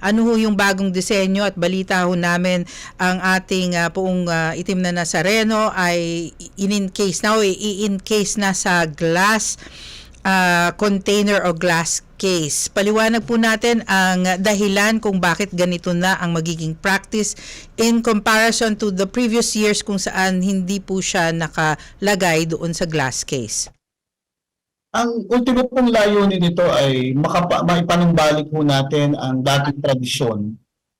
ano ho yung bagong disenyo at balita ho namin ang ating ah, poong ah, itim na Nazareno ay in-encase na o i-encase na sa glass ah, container o glass case. Paliwanag po natin ang dahilan kung bakit ganito na ang magiging practice in comparison to the previous years kung saan hindi po siya nakalagay doon sa glass case. Ang ultimo pong layunin nito ay makapa, maipanumbalik po natin ang dating tradisyon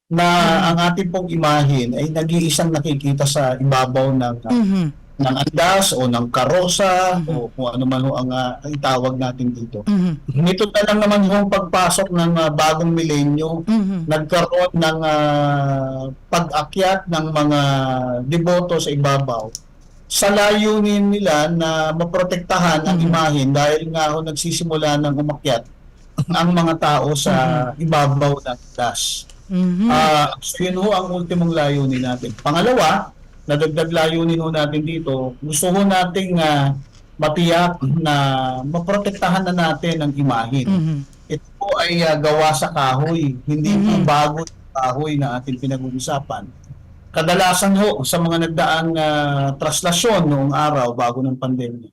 na ang ating pong imahin ay nag-iisang nakikita sa ibabaw ng Mhm. ng andas o ng karosa Mhm. o kung ano man ho ang uh, itawag natin dito. Mhm. Nito na lang naman ho ang pagpasok ng ah, bagong milenyo Mhm. nagkaroon ng ah, pag-akyat ng mga deboto sa ibabaw sa layunin nila na maprotektahan ang Mhm. imahin dahil nga ho nagsisimula ng umakyat ang mga tao sa ibabaw ng das. Mhm. Ah, so yun ho ang ultimong layunin natin. Pangalawa, nadagdag layunin ho natin dito, gusto ho nating ah, matiyak na maprotektahan na natin ang imahin. Mhm. Ito po ay ah, gawa sa kahoy, hindi po Mhm. bago yung kahoy na ating pinag-uusapan. Kadalasan ho sa mga nagdaang ah, traslasyon noong araw bago ng pandemya.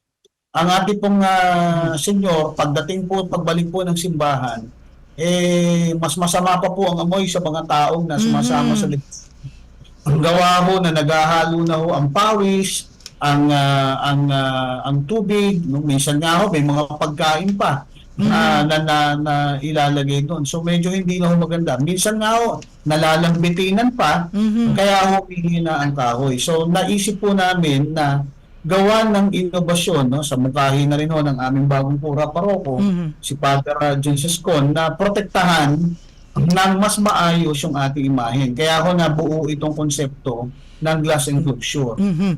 Ang ating pong ah, senyor, pagdating po, pagbalik po ng simbahan, eh, mas masama pa po ang amoy sa mga taong na sumasama Mhm. sa ligtas. Ang gawa ho na naghahalo na ho ang pawis, ang ah, ang ah, ang tubig, no, minsan nga ho may mga pagkain pa na, na, na, na ilalagay doon. So medyo hindi na maganda. Minsan nga ho nalalambitinan pa Mhm. kaya ho na ang kahoy. So naisip po namin na gawa ng inobasyon no sa mungkahi na rin ho ng aming bagong pura paroko Mhm. si Father uh, John Siscon na protektahan ng mas maayos yung ating imahen. Kaya ako nabuo itong konsepto ng glass enclosure. Mhm.